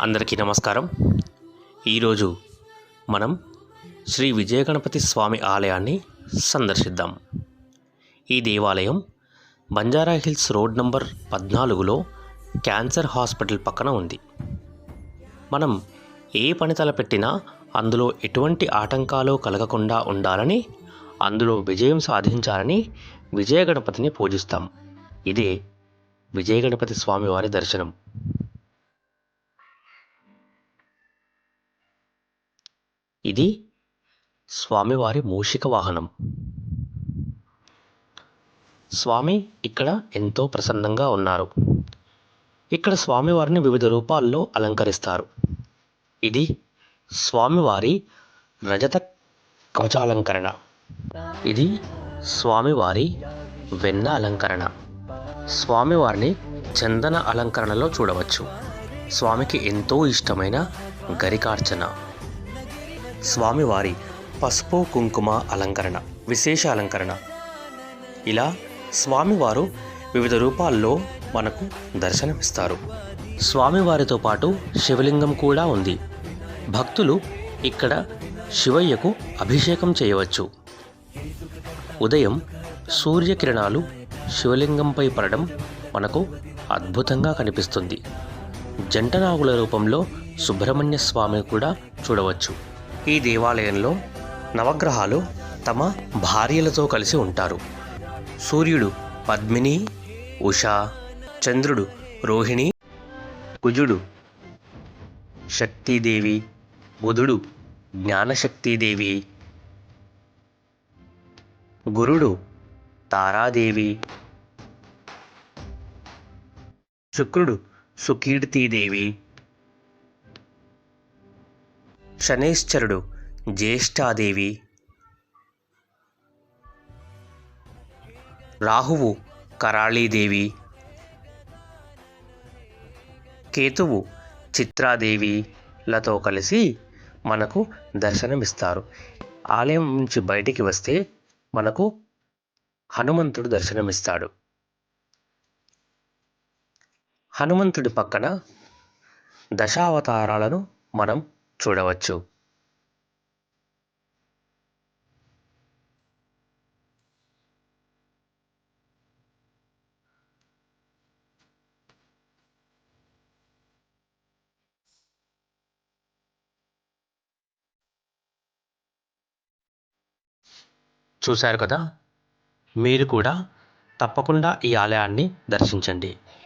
అందరికీ నమస్కారం. ఈరోజు మనం శ్రీ విజయగణపతి స్వామి ఆలయాన్ని సందర్శిద్దాం. ఈ దేవాలయం బంజారా హిల్స్ రోడ్ నంబర్ పద్నాలుగులో క్యాన్సర్ హాస్పిటల్ పక్కన ఉంది. మనం ఏ పని తలపెట్టినా అందులో ఎటువంటి ఆటంకాలు కలగకుండా ఉండాలని అందులో విజయం సాధించాలని విజయగణపతిని పూజిస్తాం. ఇదే విజయగణపతి స్వామివారి దర్శనం. ఇది స్వామివారి మూషిక వాహనం. స్వామి ఇక్కడ ఎంతో ప్రసన్నంగా ఉన్నారు. ఇక్కడ స్వామివారిని వివిధ రూపాల్లో అలంకరిస్తారు. ఇది స్వామివారి రజత కవచాలంకరణ. ఇది స్వామివారి వెన్న అలంకరణ. స్వామివారిని చందన అలంకరణలో చూడవచ్చు. స్వామికి ఎంతో ఇష్టమైన గరికార్చన. స్వామివారి పసుపు కుంకుమ అలంకరణ విశేష అలంకరణ. ఇలా స్వామివారు వివిధ రూపాల్లో మనకు దర్శనమిస్తారు. స్వామివారితో పాటు శివలింగం కూడా ఉంది. భక్తులు ఇక్కడ శివయ్యకు అభిషేకం చేయవచ్చు. ఉదయం సూర్యకిరణాలు శివలింగంపై పడడం మనకు అద్భుతంగా కనిపిస్తుంది. జంటనాగుల రూపంలో సుబ్రహ్మణ్య స్వామి కూడా చూడవచ్చు. ఈ దేవాలయంలో నవగ్రహాలు తమ భార్యలతో కలిసి ఉంటారు. సూర్యుడు పద్మిని ఉషా చంద్రుడు రోహిణి కుజుడు శక్తిదేవి బుధుడు జ్ఞానశక్తిదేవి గురుడు తారాదేవి శుక్రుడు సుకీర్తిదేవి శనేశ్వరుడు జ్యేష్ఠాదేవి. రాహువు కరాళీదేవి. కేతువు చిత్రాదేవిలతో కలిసి మనకు దర్శనమిస్తారు. ఆలయం నుంచి బయటికి వస్తే మనకు హనుమంతుడు దర్శనమిస్తాడు. హనుమంతుడి పక్కన దశావతారాలను మనం చూడవచ్చు. చూశారు కదా? మీరు కూడా తప్పకుండా ఈ ఆలయాన్ని దర్శించండి.